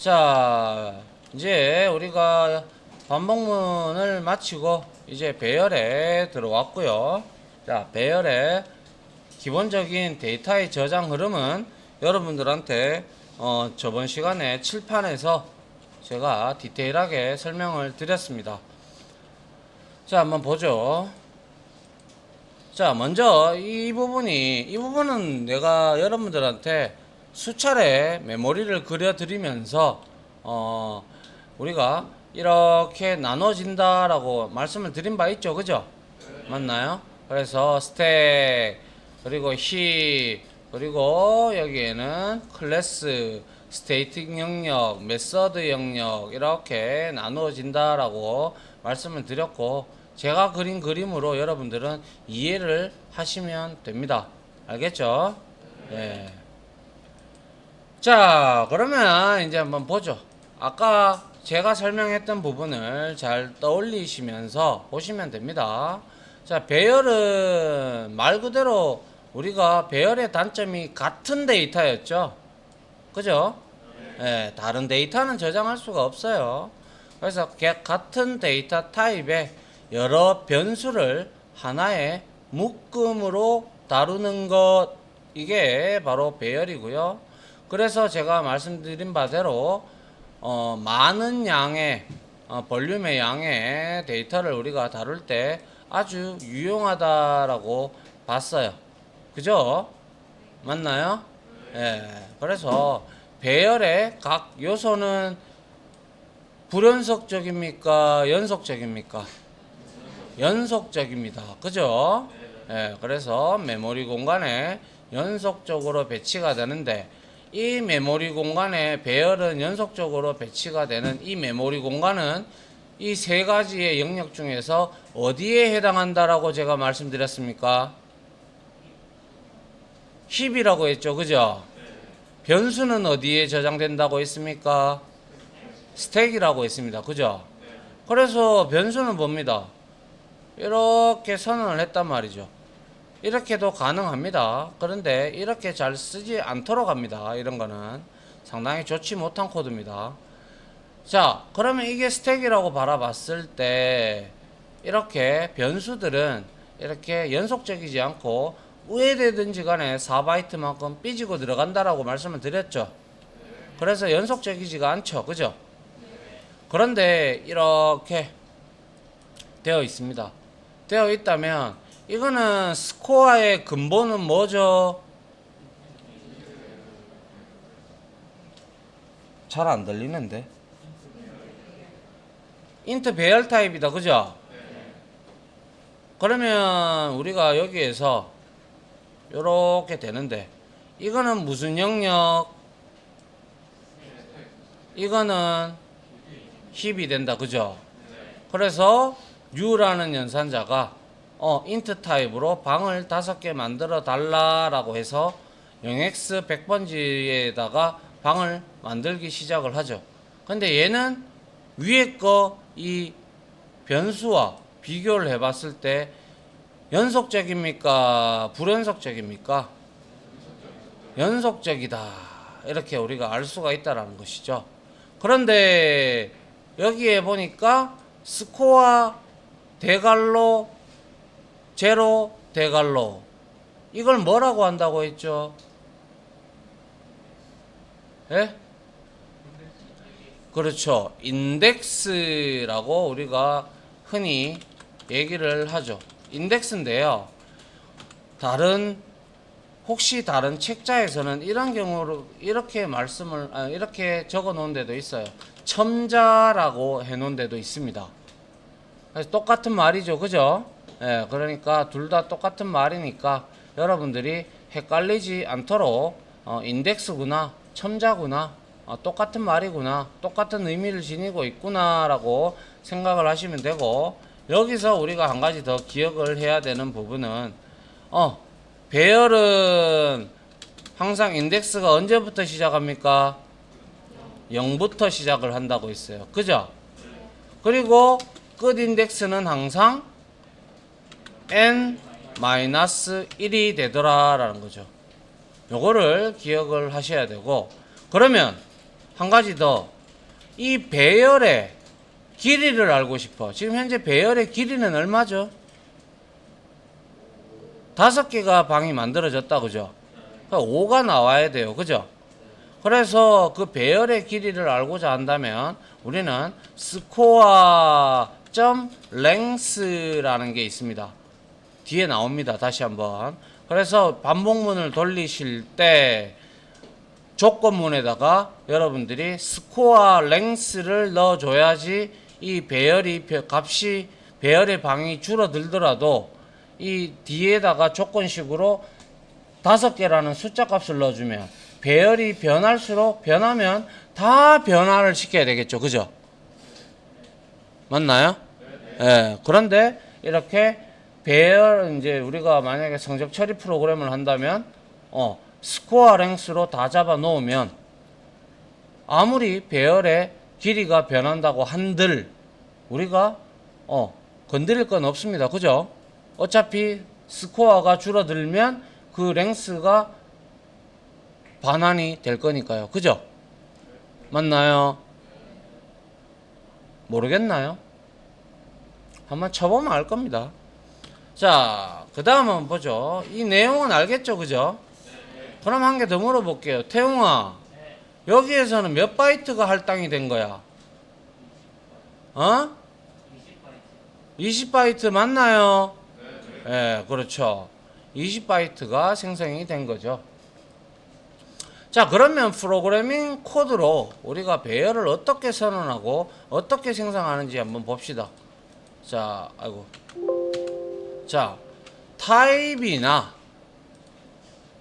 자, 이제 우리가 반복문을 마치고 이제 배열에 들어왔고요. 자, 배열의 기본적인 데이터의 저장 흐름은 여러분들한테 어, 저번 시간에 칠판에서 제가 디테일하게 설명을 드렸습니다. 자, 한번 보죠. 자, 먼저 이 부분이 이 부분은 내가 여러분들한테 수차례 메모리를 그려드리면서 어, 우리가 이렇게 나눠진다라고 말씀을 드린 바 있죠, 그죠? 맞나요? 그래서 스택 그리고 히 그리고 여기에는 클래스 스테이틱 영역, 메서드 영역 이렇게 나누어진다라고 말씀을 드렸고 제가 그린 그림으로 여러분들은 이해를 하시면 됩니다. 알겠죠? 네. 자, 그러면 이제 한번 보죠. 아까 제가 설명했던 부분을 잘 떠올리시면서 보시면 됩니다. 자, 배열은 말 그대로 우리가 배열의 단점이 같은 데이터였죠. 그죠? 예, 다른 데이터는 저장할 수가 없어요. 그래서 개- 같은 데이터 타입의 여러 변수를 하나의 묶음으로 다루는 것 이게 바로 배열이고요. 그래서 제가 말씀드린 바대로 어, 많은 양의 어, 볼륨의 양의 데이터를 우리가 다룰 때 아주 유용하다라고 봤어요. 그죠? 맞나요? 예. 그래서 배열의 각 요소는 불연속적입니까? 연속적입니까? 연속적입니다. 그죠? 예. 그래서 메모리 공간에 연속적으로 배치가 되는데 이 메모리 공간에 배열은 연속적으로 배치가 되는 이 메모리 공간은 이 세 가지의 영역 중에서 어디에 해당한다라고 제가 말씀드렸습니까? 힙이라고 했죠. 그죠? 변수는 어디에 저장된다고 했습니까? 스택이라고 했습니다. 그죠? 그래서 변수는 뭡니다. 이렇게 선언을 했단 말이죠. 이렇게도 가능합니다. 그런데 이렇게 잘 쓰지 않도록 합니다. 이런 거는 상당히 좋지 못한 코드입니다. 자, 그러면 이게 스택이라고 바라봤을 때 이렇게 변수들은 이렇게 연속적이지 않고 우회되든지 간에 4바이트만큼 삐지고 들어간다라고 말씀을 드렸죠. 그래서 연속적이지가 않죠. 그죠? 그런데 이렇게 되어 있습니다. 되어 있다면 이거는 스코어의 근본은 뭐죠? 잘 안 들리는데. 인트 배열 타입이다. 그죠? 그러면 우리가 여기에서 요렇게 되는데 이거는 무슨 영역? 이거는 힙이 된다. 그죠? 그래서 U라는 연산자가 어, 인트 타입으로 방을 다섯 개 만들어 달라라고 해서 0x 100번지에다가 방을 만들기 시작을 하죠. 근데 얘는 위에 거 이 변수와 비교를 해 봤을 때 연속적입니까? 불연속적입니까? 연속적이다. 이렇게 우리가 알 수가 있다라는 것이죠. 그런데 여기에 보니까 스코어 대갈로 제로 대갈로 이걸 뭐라고 한다고 했죠? 예? 그렇죠. 인덱스라고 우리가 흔히 얘기를 하죠. 인덱스인데요. 다른 혹시 다른 책자에서는 이런 경우로 이렇게 말씀을 아, 이렇게 적어 놓은 데도 있어요. 첨자라고 해 놓은 데도 있습니다. 똑같은 말이죠. 그죠? 예, 그러니까 둘 다 똑같은 말이니까 여러분들이 헷갈리지 않도록 어, 인덱스구나, 첨자구나, 어, 똑같은 말이구나, 똑같은 의미를 지니고 있구나라고 생각을 하시면 되고 여기서 우리가 한 가지 더 기억을 해야 되는 부분은 어, 배열은 항상 인덱스가 언제부터 시작합니까? 0부터 시작을 한다고 했어요. 그죠? 그리고 끝 인덱스는 항상 n-1이 되더라라는 거죠. 요거를 기억을 하셔야 되고 그러면 한 가지 더. 이 배열의 길이를 알고 싶어. 지금 현재 배열의 길이는 얼마죠? 다섯 개가 방이 만들어졌다, 그죠? 5가 나와야 돼요, 그죠? 그래서 그 배열의 길이를 알고자 한다면 우리는 스코어 점 랭스라는 게 있습니다. 뒤에 나옵니다. 다시 한번. 그래서 반복문을 돌리실 때 조건문에다가 여러분들이 스코어 랭스를 넣어줘야지 이 배열이 벼- 값이 배열의 방이 줄어들더라도 이 뒤에다가 조건식으로 다섯 개라는 숫자 값을 넣어주면 배열이 변할수록 변하면 다 변화를 시켜야 되겠죠, 그죠? 맞나요? 예. 그런데 이렇게 배열 이제 우리가 만약에 성적 처리 프로그램을 한다면 어 스코어 랭스로 다 잡아 놓으면 아무리 배열의 길이가 변한다고 한들 우리가 어 건드릴 건 없습니다. 그죠? 어차피 스코어가 줄어들면 그 랭스가 반환이 될 거니까요. 그죠? 맞나요? 모르겠나요? 한번 쳐보면 알 겁니다. 자, 그 다음은 보죠. 이 내용은 알겠죠? 그죠? 그럼 한 개 더 물어볼게요. 태웅아, 여기에서는 몇 바이트가 할당이 된 거야? 어? 20바이트 맞나요? 예, 그렇죠. 20바이트가 생성이 된 거죠. 자, 그러면 프로그래밍 코드로 우리가 배열을 어떻게 선언하고 어떻게 생성하는지 한번 봅시다. 자, 아이고. 자, 타입이나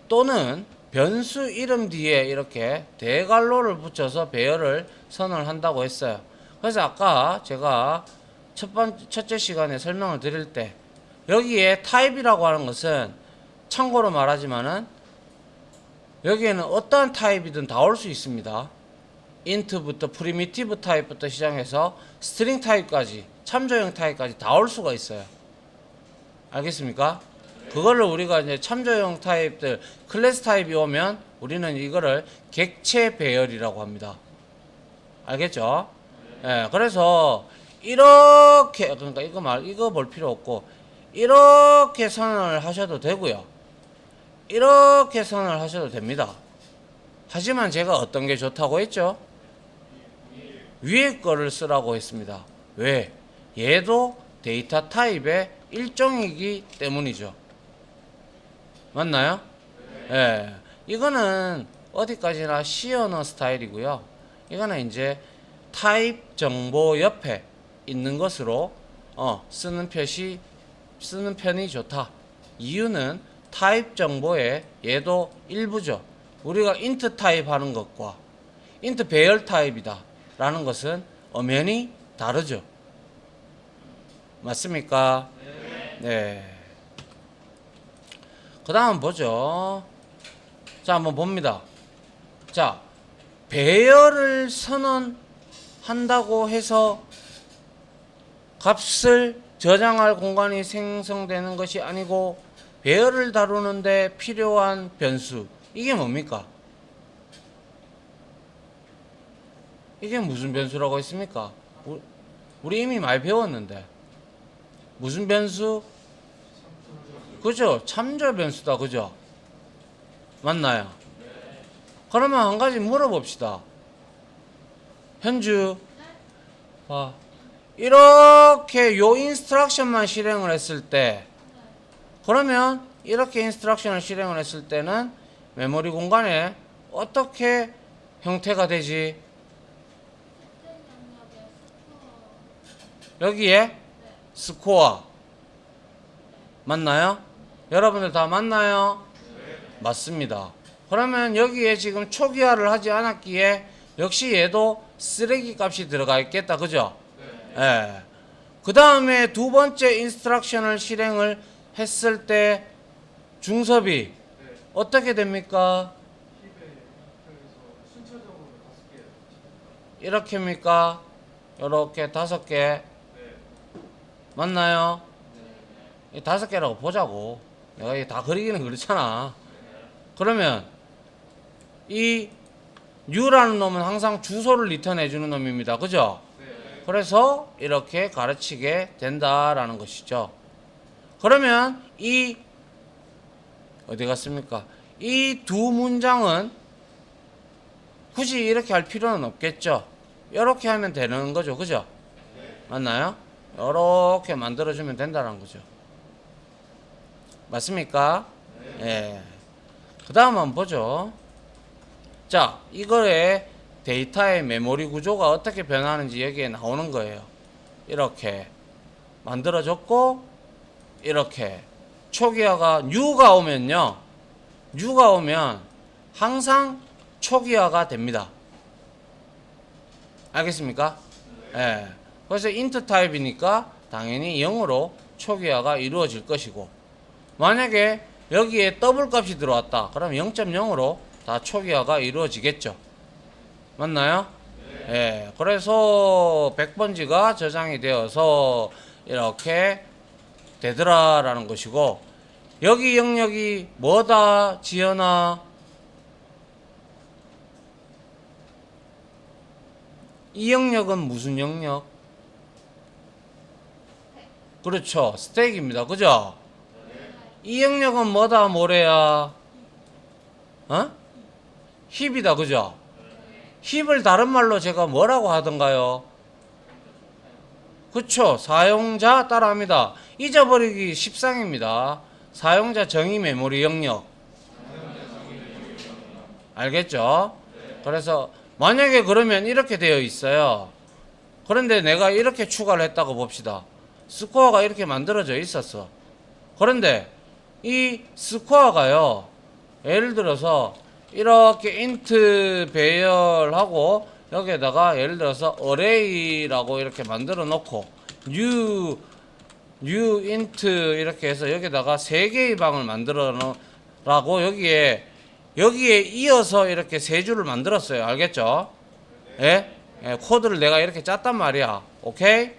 또는 변수 이름 뒤에 이렇게 대괄호를 붙여서 배열을 선언을 한다고 했어요. 그래서 아까 제가 첫 번, 첫째 시간에 설명을 드릴 때 여기에 타입이라고 하는 것은 참고로 말하지만은 여기에는 어떠한 타입이든 다 올 수 있습니다. 인트부터 프리미티브 타입부터 시작해서 스트링 타입까지 참조형 타입까지 다 올 수가 있어요. 알겠습니까? 그거를 우리가 이제 참조형 타입들 클래스 타입이 오면 우리는 이거를 객체 배열이라고 합니다. 알겠죠? 예, 그래서 이렇게 그러니까 이거 말 이거 볼 필요 없고 이렇게 선언을 하셔도 되고요. 이렇게 선언을 하셔도 됩니다. 하지만 제가 어떤 게 좋다고 했죠? 위에 거를 쓰라고 했습니다. 왜? 얘도 데이터 타입의 일종이기 때문이죠. 맞나요? 예. 이거는 어디까지나 언어 스타일이고요. 이거는 이제 타입 정보 옆에 있는 것으로 어, 쓰는 표시 쓰는 편이 좋다. 이유는 타입 정보의 얘도 일부죠. 우리가 인트 타입 하는 것과 인트 배열 타입이다 라는 것은 엄연히 다르죠. 맞습니까? 네. 그 다음 보죠. 자, 한번 봅니다. 자, 배열을 선언한다고 해서 값을 저장할 공간이 생성되는 것이 아니고 배열을 다루는데 필요한 변수. 이게 뭡니까? 이게 무슨 변수라고 했습니까? 우리- 이미 많이 배웠는데. 무슨 변수? 그죠? 참조 변수다. 그죠? 맞나요? 그러면 한 가지 물어봅시다. 현주, 봐. 이렇게 요 인스트럭션만 실행을 했을 때, 그러면 이렇게 인스트럭션을 실행을 했을 때는 메모리 공간에 어떻게 형태가 되지? 여기에 스코어 맞나요? 여러분들 다 맞나요? 맞습니다. 그러면 여기에 지금 초기화를 하지 않았기에 역시 얘도 쓰레기 값이 들어가 있겠다. 그죠? 예. 그 다음에 두 번째 인스트럭션을 실행을 했을 때 중섭이 어떻게 됩니까? 이렇게입니까? 이렇게 다섯 개 맞나요? 이 다섯 개라고 보자고. 내가 이다 그리기는 그렇잖아. 그러면 이 new라는 놈은 항상 주소를 리턴해 주는 놈입니다. 그죠? 그래서 이렇게 가르치게 된다라는 것이죠. 그러면 이 어디 갔습니까? 이 두 문장은 굳이 이렇게 할 필요는 없겠죠. 이렇게 하면 되는 거죠. 그죠? 맞나요? 이렇게 만들어주면 된다는 거죠. 맞습니까? 예. 그 다음 한번 보죠. 자, 이거의 데이터의 메모리 구조가 어떻게 변하는지 여기에 나오는 거예요. 이렇게 만들어졌고, 이렇게 초기화가 뉴가 오면요. 뉴가 오면 항상 초기화가 됩니다. 알겠습니까? 예. 그래서 인트 타입이니까 당연히 0으로 초기화가 이루어질 것이고 만약에 여기에 더블 값이 들어왔다. 그럼 0.0으로 다 초기화가 이루어지겠죠. 맞나요? 예. 그래서 100번지가 저장이 되어서 이렇게 되더라 라는 것이고 여기 영역이 뭐다 지연아 이 영역은 무슨 영역? 그렇죠 스택입니다 그죠? 이 영역은 뭐다 모래야? 어? 힙이다 그죠? 힙을 다른 말로 제가 뭐라고 하던가요? 그쵸 사용자 따라합니다 잊어버리기 십상입니다 사용자 정의 메모리 영역 알겠죠? 그래서 만약에 그러면 이렇게 되어 있어요 그런데 내가 이렇게 추가를 했다고 봅시다 스코어가 이렇게 만들어져 있었어 그런데 이 스코어가요 예를 들어서 이렇게 인트 배열하고 여기에다가 예를 들어서 array라고 이렇게 만들어 놓고 new new int 이렇게 해서 여기다가 세 개의 방을 만들어 놓으라고 여기에 여기에 이어서 이렇게 세 줄을 만들었어요. 알겠죠? 예? 예, 코드를 내가 이렇게 짰단 말이야. 오케이?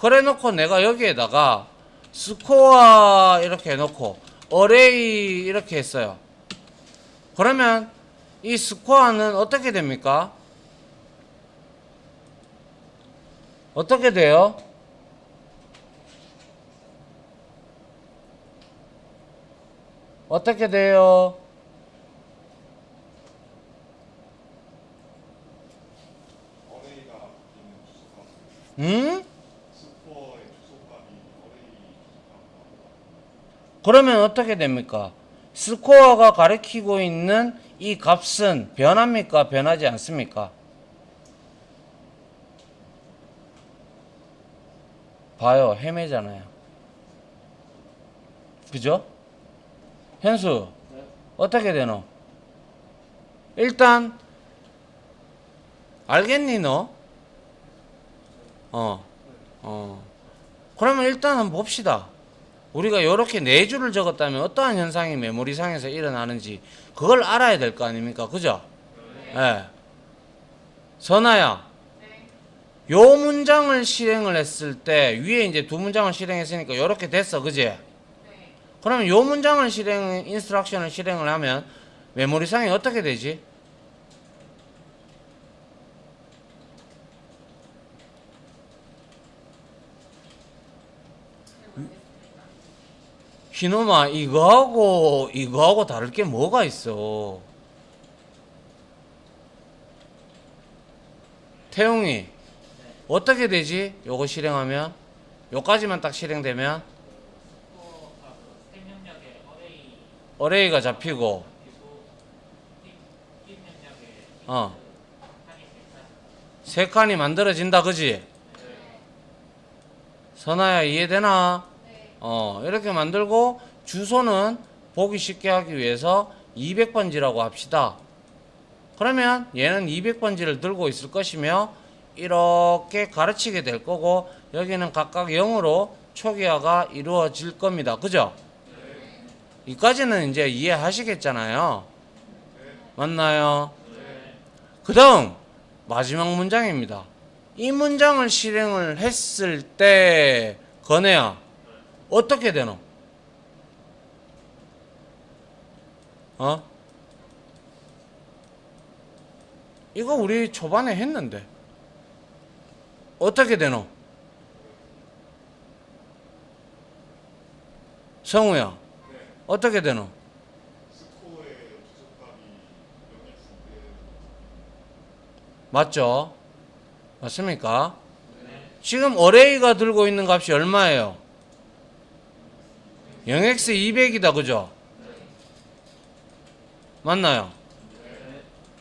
그래 놓고 내가 여기에다가 스코어 이렇게 해 놓고 array 이렇게 했어요. 그러면 이 스코어는 어떻게 됩니까? 어떻게 돼요? 어떻게 돼요? 주소가 음? 스코어의 주소값이 어레이 주소값 그러면 어떻게 됩니까? 스코어가 가리키고 있는 이 값은 변합니까? 변하지 않습니까? 봐요. 헤매잖아요. 그죠? 현수, 어떻게 되노? 일단, 알겠니, 너? 어, 어. 그러면 일단 한번 봅시다. 우리가 이렇게 네 줄을 적었다면 어떠한 현상이 메모리상에서 일어나는지 그걸 알아야 될 거 아닙니까? 그죠? 예. 선아야. 요 문장을 실행을 했을 때 위에 이제 두 문장을 실행했으니까 이렇게 됐어. 그지? 그러면 요 문장을 실행 인스트럭션을 실행을 하면 메모리상이 어떻게 되지? 희놈아 이거하고 이거하고 다를 게 뭐가 있어? 태용이 어떻게 되지? 요거 실행하면 요까지만 딱 실행되면 어레이가 잡히고 어. 세 칸이 만들어진다 그지? 선아야 이해되나? 어 이렇게 만들고 주소는 보기 쉽게 하기 위해서 200번지라고 합시다. 그러면 얘는 200번지를 들고 있을 것이며 이렇게 가르치게 될 거고 여기는 각각 0으로 초기화가 이루어질 겁니다. 그죠? 이까지는 이제 이해하시겠잖아요. 맞나요? 그 다음 마지막 문장입니다. 이 문장을 실행을 했을 때 건혜야 어떻게 되노? 어? 이거 우리 초반에 했는데 어떻게 되노? 성우야 네. 어떻게 되노? 스코어의 주소값이 0x인데 맞죠? 맞습니까? 지금 어레이가 들고 있는 값이 얼마예요? 0x 200이다 그죠? 맞나요?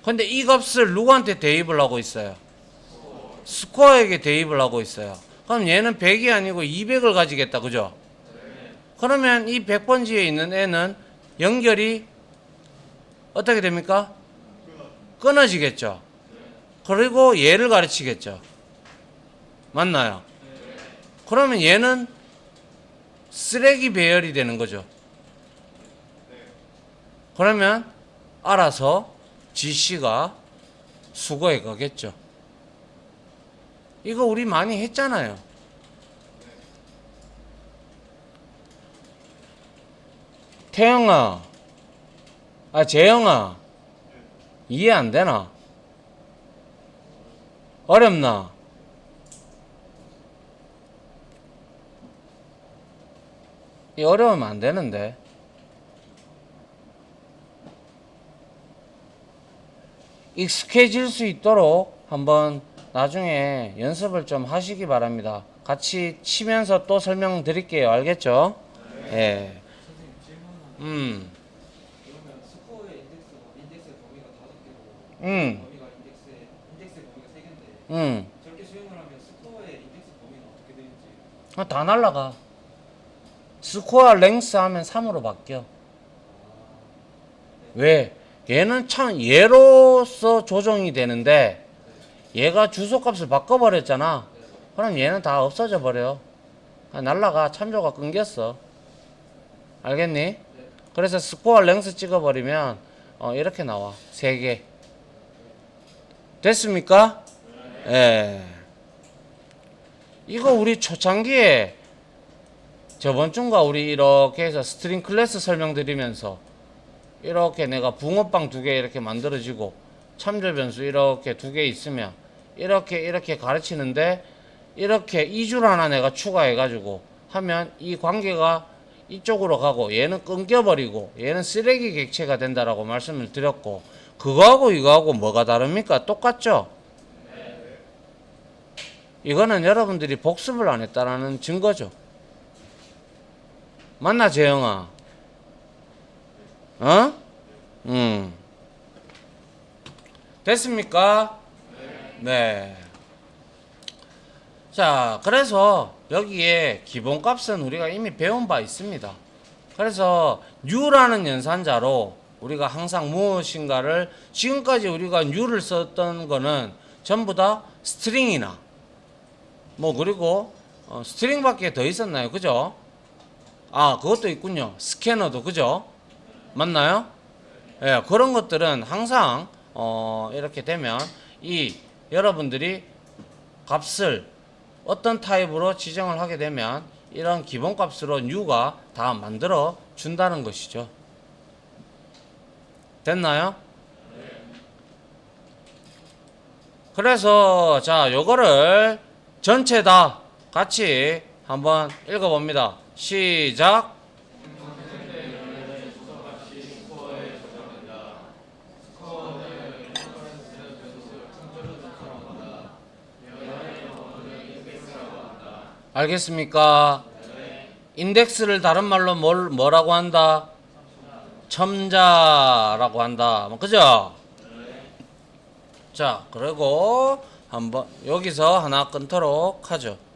근데 이 값을 누구한테 대입을 하고 있어요? 스코어에게 대입을 하고 있어요. 그럼 얘는 100이 아니고 200을 가지겠다 그죠? 그러면 이 100번지에 있는 애는 연결이 어떻게 됩니까? 끊어지겠죠. 그리고 얘를 가르치겠죠. 맞나요? 그러면 얘는 쓰레기 배열이 되는 거죠. 그러면 알아서 GC가 수거해 가겠죠. 이거 우리 많이 했잖아요. 태영아, 아 재영아, 이해 안 되나? 어렵나? 이 어려우면 안 되는데. 익숙해질 수 있도록 한번 나중에 연습을 좀 하시기 바랍니다. 같이 치면서 또 설명 드릴게요. 알겠죠? 예. 선생님 질문 하나. 음, 음, 음. 저렇게 수행을 하면 스코어의 인덱스 범위는 어떻게 되는지 아, 다 날라가. 스코어 랭스 하면 3으로 바뀌어. 왜? 얘는 참 얘로서 조정이 되는데 얘가 주소값을 바꿔버렸잖아. 그럼 얘는 다 없어져 버려. 아, 날라가 참조가 끊겼어. 알겠니? 그래서 스코어 랭스 찍어버리면 어, 이렇게 나와. 세 개. 됐습니까? 예. 이거 우리 초창기에 저번 주인가 우리 이렇게 해서 스트링 클래스 설명드리면서 이렇게 내가 붕어빵 두 개 이렇게 만들어지고 참조 변수 이렇게 두 개 있으면 이렇게 이렇게 가르치는데 이렇게 이줄 하나 내가 추가해 가지고 하면 이 관계가 이쪽으로 가고 얘는 끊겨버리고 얘는 쓰레기 객체가 된다라고 말씀을 드렸고 그거하고 이거하고 뭐가 다릅니까? 똑같죠? 이거는 여러분들이 복습을 안 했다라는 증거죠. 맞나 재영아? 어? 음. 됐습니까? 네. 자, 그래서 여기에 기본값은 우리가 이미 배운 바 있습니다. 그래서 U라는 연산자로 우리가 항상 무엇인가를 지금까지 우리가 U를 썼던 거는 전부 다 스트링이나 뭐 그리고 어, 스트링밖에 더 있었나요? 그죠? 아, 그것도 있군요. 스캐너도 그죠? 맞나요? 예, 그런 것들은 항상 어, 이렇게 되면 이 여러분들이 값을 어떤 타입으로 지정을 하게 되면 이런 기본 값으로 U가 다 만들어 준다는 것이죠. 됐나요? 그래서 자, 요거를 전체 다 같이 한번 읽어 봅니다. 시작. 알겠습니까? 인덱스를 다른 말로 뭘, 뭐라고 한다? 첨자라고 한다. 뭐, 그죠? 자, 그리고 한번 여기서 하나 끊도록 하죠.